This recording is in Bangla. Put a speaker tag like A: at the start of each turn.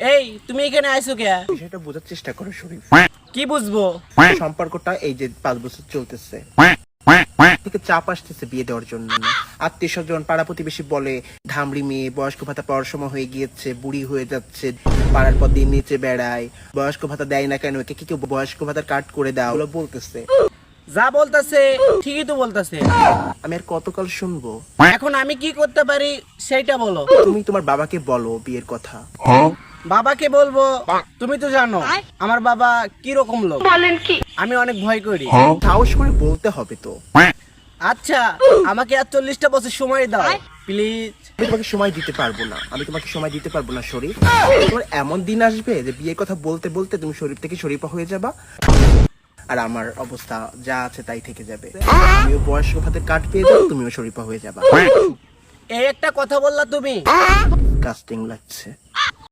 A: এই তুমি এখানে আইছো কে?
B: বিষয়টা বোঝার চেষ্টা করো শরীফ।
A: কি বুঝব?
B: সম্পর্কটা এই যে পাঁচ বছর চলতেছে। থেকে চাপ আসতেছে বিয়ে দেওয়ার জন্য। আত্মীয় স্বজন পাড়া প্রতিবেশী বলে ধামড়ি মেয়ে বয়স্ক ভাতা পাওয়ার সময় হয়ে গিয়েছে বুড়ি হয়ে যাচ্ছে পাড়ার পর দিন নিচে বেড়ায় বয়স্ক ভাতা দেয় না কেন একে কি কেউ বয়স্ক ভাতা কাট করে দাও? ওগুলো বলতেছে।
A: যা বলতাছে ঠিকই তো বলতাছে।
B: আমি আর কতকাল শুনব?
A: এখন আমি কি করতে পারি সেইটা বলো।
B: তুমি তোমার বাবাকে বলো বিয়ের কথা।
A: বাবাকে বলব তুমি তো জানো আমার বাবা কি রকম লোক? বলেন কি? আমি অনেক ভয় করি।
B: সাহস করে বলতে হবে তো।
A: আচ্ছা আমাকে আর চল্লিশটা বছর সময় দাও। প্লিজ।
B: আমি তোমাকে সময় দিতে পারব না। আমি তোমাকে সময় দিতে পারব না শরীফ। তোমার এমন দিন আসবে যে বিয়ের কথা বলতে বলতে তুমি শরীফ থেকে শরীফা হয়ে যাবা। আর আমার অবস্থা যা আছে তাই থেকে যাবে। আমিও বয়স্ক ভাতে কাট পেয়ে যাব তুমিও শরীফা হয়ে যাবা।
A: এই একটা কথা বললা তুমি।
B: কাস্টিং লাগছে।